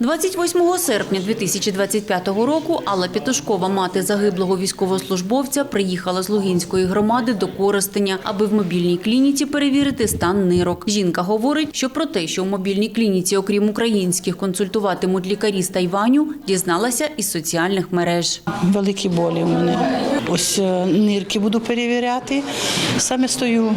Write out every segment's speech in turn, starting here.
28 серпня 2025 року Алла Петушкова, мати загиблого військовослужбовця, приїхала з Лугинської громади до Коростеня, аби в мобільній клініці перевірити стан нирок. Жінка говорить, що про те, що в мобільній клініці, окрім українських, консультуватимуть лікарі з Тайваню, дізналася із соціальних мереж. Великі болі в мене. Ось е, нирки буду перевіряти. Саме стою,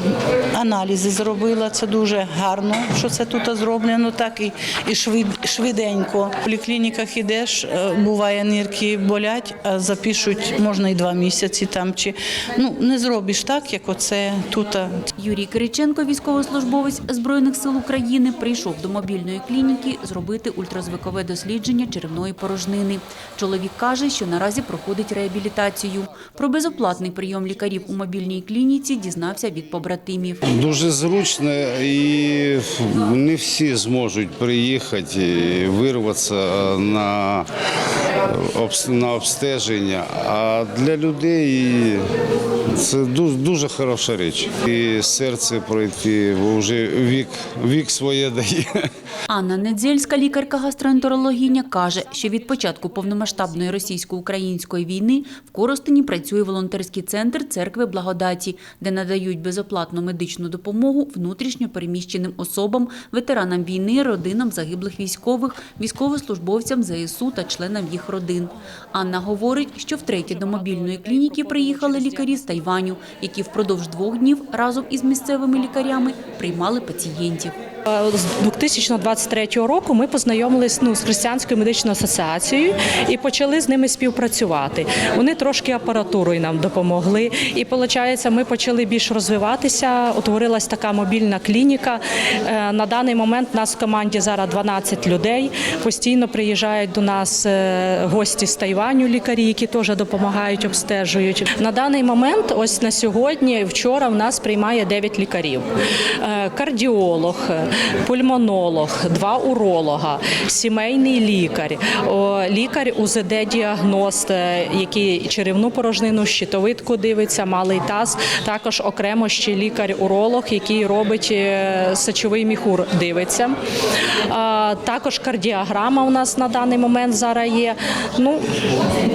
аналізи зробила. Це дуже гарно, що це тут зроблено. Так і, і швид- швиденько. В поліклініках ідеш, е, буває нирки болять, а запишуть можна і два місяці там. Чи ну не зробиш так, як оце тут. Юрій Кириченко, військовослужбовець Збройних сил України, прийшов до мобільної клініки зробити ультразвукове дослідження черевної порожнини. Чоловік каже, що наразі проходить реабілітацію. Про безоплатний прийом лікарів у мобільній клініці дізнався від побратимів. Дуже зручно і не всі зможуть приїхати, вирватися на, на обстеження. А для людей це дуже, дуже хороша річ. І серце пройти, бо вже вік, вік своє дає. Анна Недзельська, лікарка-гастроентерологиня, каже, що від початку повномасштабної російсько-української війни в Коростені працює волонтерський центр церкви Благодаті, де надають безоплатну медичну допомогу внутрішньо переміщеним особам, ветеранам війни, родинам загиблих військових, військовослужбовцям ЗСУ та членам їх родин. Анна говорить, що втретє до мобільної клініки приїхали лікарі з Тайваню, які впродовж двох днів разом із місцевими лікарями приймали пацієнтів. З 2023 року ми познайомились ну, з християнською медичною асоціацією і почали з ними співпрацювати. Вони трошки апаратурою нам допомогли. І виходить, ми почали більш розвиватися. Утворилась така мобільна клініка. Е, На даний момент у нас в команді зараз 12 людей. Постійно приїжджають до нас е, гості з Тайваню, лікарі, які теж допомагають, обстежують. На даний момент, ось на сьогодні, вчора в нас приймає 9 лікарів. Е, Кардіолог, пульмонолог, два уролога, сімейний лікар, лікар УЗД-діагност, е, який черевну порожнину, щитовидку дивиться, малий таз. Також окремо ще лікар-уролог, який робить е, сечовий міхур, дивиться. Також кардіограма у нас на даний момент зараз є. Ну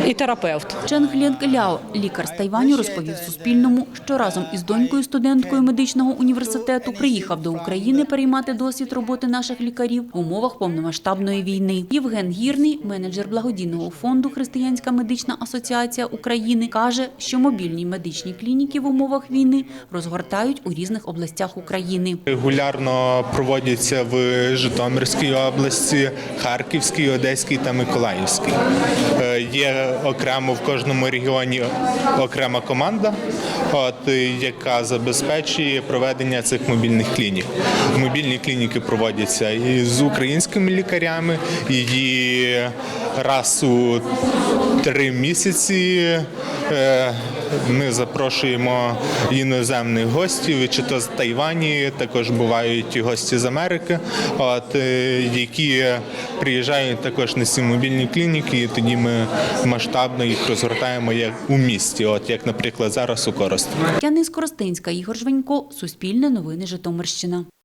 і терапевт. Чен Глєнг Ляо, лікар з Тайваню, розповів Суспільному, що разом із донькою студенткою медичного університету приїхав до України переймати досвід роботи наших лікарів в умовах повномасштабної війни. Євген Гірний, менеджер благодійного фонду Християнська медична асоціація України, каже, що мобільні медичні клініки в умовах війни розгортають у різних областях України. Регулярно проводяться в Житомирській області, Харківській, Одеській та Миколаївській. Е, Є окремо в кожному регіоні окрема команда, от, яка забезпечує проведення цих мобільних клінік. Мобільні клініки проводяться і з українськими лікарями, і раз у три місяці. е, Ми запрошуємо іноземних гостів, чи то з Тайвані, також бувають і гості з Америки, от, е, які приїжджають також на ці мобільні клініки, і тоді ми масштабно їх розгортаємо як у місті, от як, наприклад, зараз у Коростені. Тетяна Скоростинська, Ігор Жванько, Суспільне новини Житомирщина.